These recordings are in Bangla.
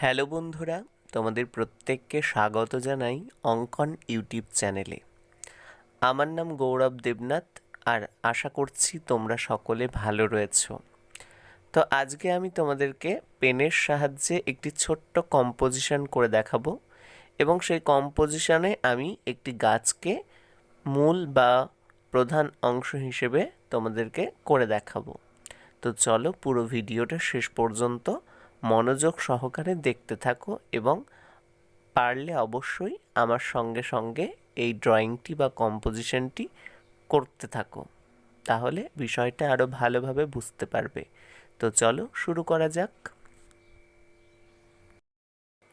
হ্যালো বন্ধুরা, তোমাদের প্রত্যেককে স্বাগত জানাই অঙ্কন ইউটিউব চ্যানেলে। আমার নাম গৌরব দেবনাথ আর আশা করছি তোমরা সকলে ভালো রয়েছো। তো আজকে আমি তোমাদেরকে পেনের সাহায্যে একটি ছোট্ট কম্পোজিশন করে দেখাবো এবং সেই কম্পোজিশনে আমি একটি গাছকে মূল বা প্রধান অংশ হিসেবে তোমাদেরকে করে দেখাবো। তো চলো পুরো ভিডিওটা শেষ পর্যন্ত মনোযোগ সহকারে দেখতে থাকো এবং পারলে অবশ্যই আমার সঙ্গে সঙ্গে এই ড্রয়িংটি বা কম্পোজিশনটি করতে থাকো। তাহলে বিষয়টা আরও ভালোভাবে বুঝতে পারবে। তো চলো শুরু করা যাক।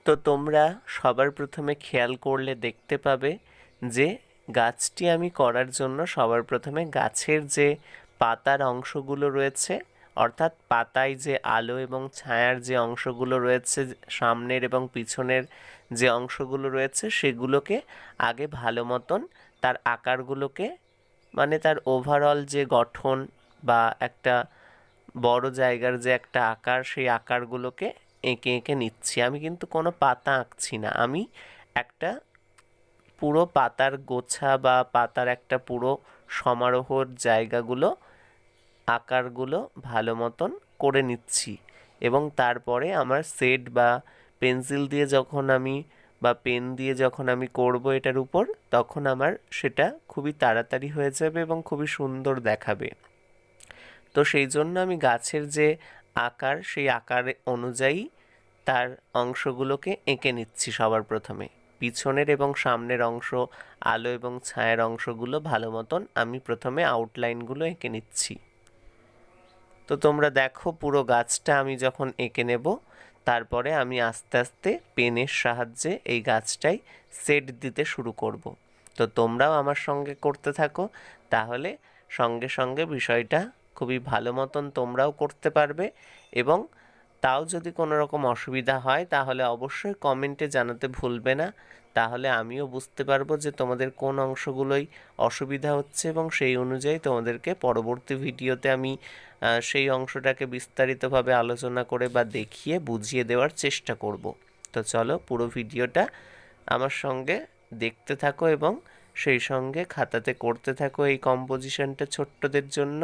তো তোমরা সবার প্রথমে খেয়াল করলে দেখতে পাবে যে গাছটি আমি করার জন্য সবার প্রথমে গাছের যে পাতার অংশগুলো রয়েছে অর্থাৎ পাতায় যে আলো এবং ছায়ার যে অংশগুলো রয়েছে সামনের এবং পিছনের যে অংশগুলো রয়েছে সেগুলোকে আগে ভালো মতন তার আকারগুলোকে মানে তার ওভারঅল যে গঠন বা একটা বড় জায়গার যে একটা আকার, সেই আকারগুলোকে এঁকে এঁকে নিচ্ছি। আমি কিন্তু কোনো পাতা আঁকছি না। আমি একটা পুরো পাতার গোছা বা পাতার একটা পুরো সমারোহর জায়গাগুলো আকারগুলো ভালো মতন করে নিচ্ছি। এবং তারপরে আমার সেট বা পেন্সিল দিয়ে যখন আমি বা পেন দিয়ে যখন আমি করব এটার উপর, তখন আমার সেটা খুবই তাড়াতাড়ি হয়ে যাবে এবং খুবই সুন্দর দেখাবে। তো সেই জন্য আমি গাছের যে আকার, সেই আকার অনুযায়ী তার অংশগুলোকে এঁকে নিচ্ছি সবার প্রথমে। পিছনের এবং সামনের অংশ, আলো এবং ছায়ার অংশগুলো ভালো মতন আমি প্রথমে আউটলাইনগুলো এঁকে নিচ্ছি। তো তোমরা দেখো পুরো গাছটা আমি যখন এঁকে নেব, তারপরে আমি আস্তে আস্তে পেনের সাহায্যে এই গাছটাই সেট দিতে শুরু করব। তো তোমরাও আমার সঙ্গে করতে থাকো, তাহলে সঙ্গে সঙ্গে বিষয়টা খুবই ভালো মতন তোমরাও করতে পারবে এবং তাও যদি কোনো রকম অসুবিধা হয়, তাহলে অবশ্যই কমেন্টে জানাতে ভুলবে না তাহলে আমিও বুঝতে পারব যে তোমাদের কোন অংশগুলোই অসুবিধা হচ্ছে এবং সেই অনুযায়ী তোমাদেরকে পরবর্তী ভিডিওতে আমি সেই অংশটাকে বিস্তারিতভাবে আলোচনা করে বা দেখিয়ে বুঝিয়ে দেওয়ার চেষ্টা করব। তো চলো পুরো ভিডিওটা আমার সঙ্গে দেখতে থাকো এবং সেই সঙ্গে খাতাতে করতে থাকো এই কম্পোজিশনটা ছোট্টদের জন্য।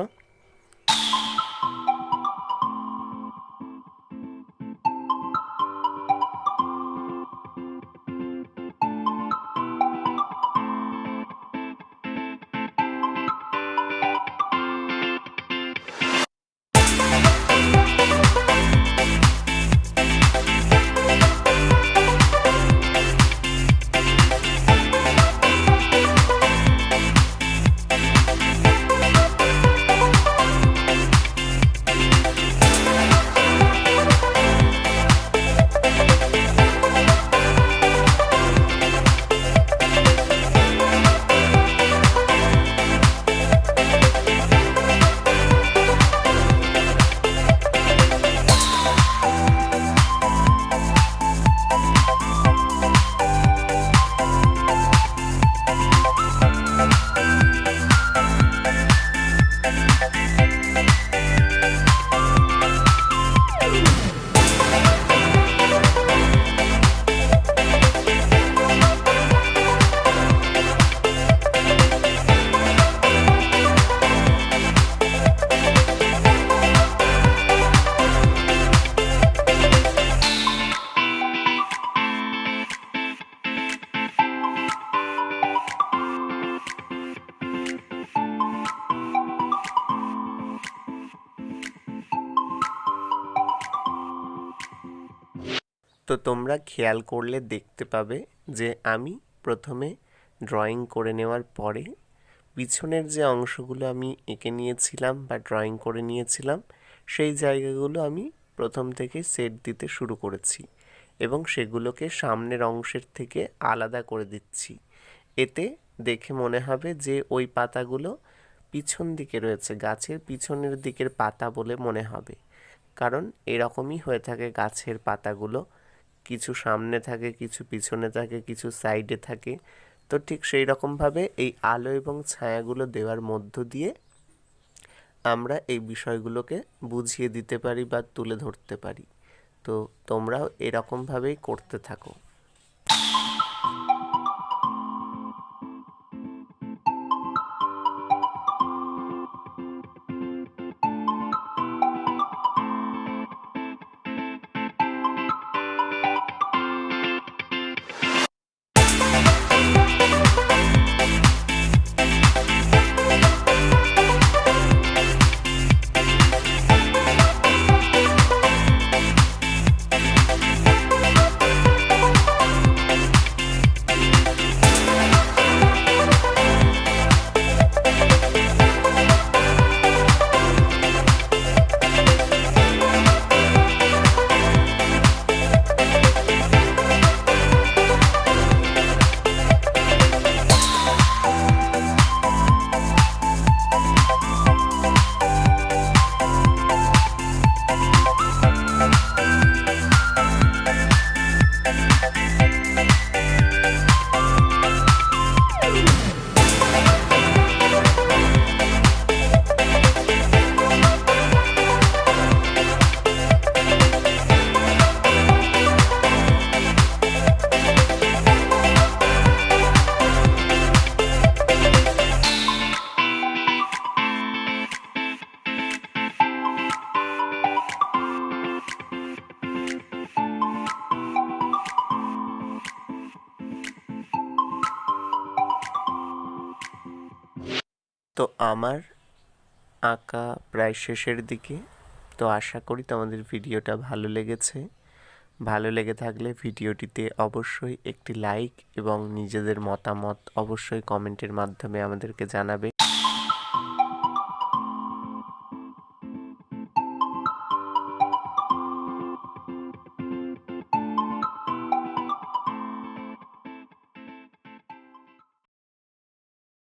তো তোমরা খেয়াল করলে দেখতে পাবে যে আমি প্রথমে ড্রয়িং করে নেওয়ার পরে পিছনের যে অংশগুলো আমি এঁকে নিয়েছিলাম বা ড্রয়িং করে নিয়েছিলাম, সেই জায়গাগুলো আমি প্রথম থেকে সেট দিতে শুরু করেছি এবং সেগুলোকে সামনের অংশের থেকে আলাদা করে দিচ্ছি। এতে দেখে মনে হবে যে ওই পাতাগুলো পিছন দিকে রয়েছে, গাছের পিছনের দিকের পাতা বলে মনে হবে। কারণ এরকমই হয়ে থাকে গাছের পাতাগুলো কিছু সামনে থাকে, কিছু পিছনে থাকে, কিছু সাইডে থাকে। তো ঠিক সেই রকমভাবে এই আলো এবং ছায়াগুলো দেওয়ার মধ্য দিয়ে আমরা এই বিষয়গুলোকে বুঝিয়ে দিতে পারি বা তুলে ধরতে পারি। তো তোমরাও এরকমভাবেই করতে থাকো। তো আমার আঁকা প্রায় শেষের দিকে। তো আশা করি তোমাদের ভিডিওটা ভালো লেগেছে। ভালো লেগে থাকলে ভিডিওটিতে অবশ্যই একটি লাইক এবং নিজেদের মতামত অবশ্যই কমেন্টের মাধ্যমে আমাদেরকে জানাবে।